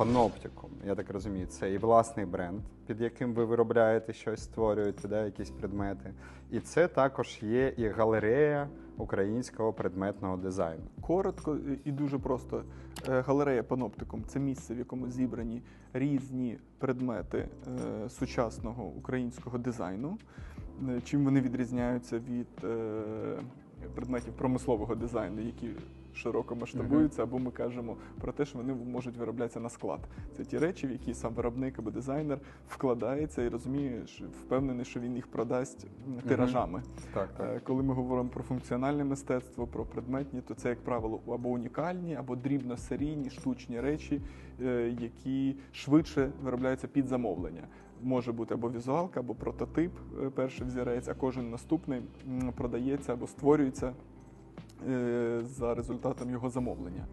Panopticum, я так розумію, це і власний бренд, під яким ви виробляєте щось, створюєте, да, якісь предмети. І це також є і галерея українського предметного дизайну. Коротко і дуже просто. Е, Галерея Паноптикум це місце, в якому зібрані різні предмети е, сучасного українського дизайну. Е, Чим вони відрізняються від предметів промислового дизайну, які широко масштабуються, або ми кажемо про те, що вони можуть вироблятися на склад. Це ті речі, в які сам виробник або дизайнер вкладається і розуміє, що впевнений, що він їх продасть тиражами. Так, так. Е, Коли ми говоримо про функціональне мистецтво, про предметні, то це, як правило, або унікальні, або дрібносерійні штучні речі, е, які швидше виробляються під замовлення. Може бути або візуалка, або прототип, е, перший взірець, а кожен наступний продається або створюється за результатом його замовлення.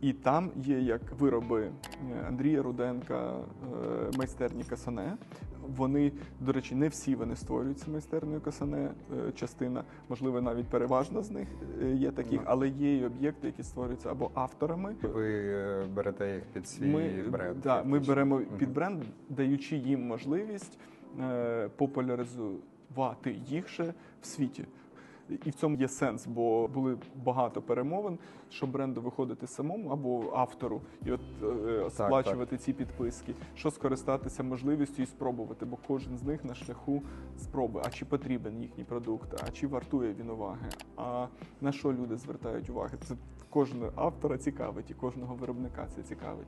І там є як вироби е, Андрія Руденка, е, майстерні Касане. Вони, до речі, не всі вони створюються майстерною Касане. е, Частина, можливо, навіть переважна з них е, є таких, Ну. але є і об'єкти, які створюються або авторами. Ви е, берете їх під свій Ми, бренд. да, ми беремо під бренд, даючи їм можливість е, популяризувати їх ще в світі. І в цьому є сенс, бо були багато перемовин, що бренду виходити самому або автору і от е, сплачувати ці підписки, що скористатися можливістю і спробувати, бо кожен з них на шляху спроби. А чи потрібен їхній продукт, а чи вартує він уваги, а на що люди звертають увагу? Це кожного автора цікавить і кожного виробника це цікавить.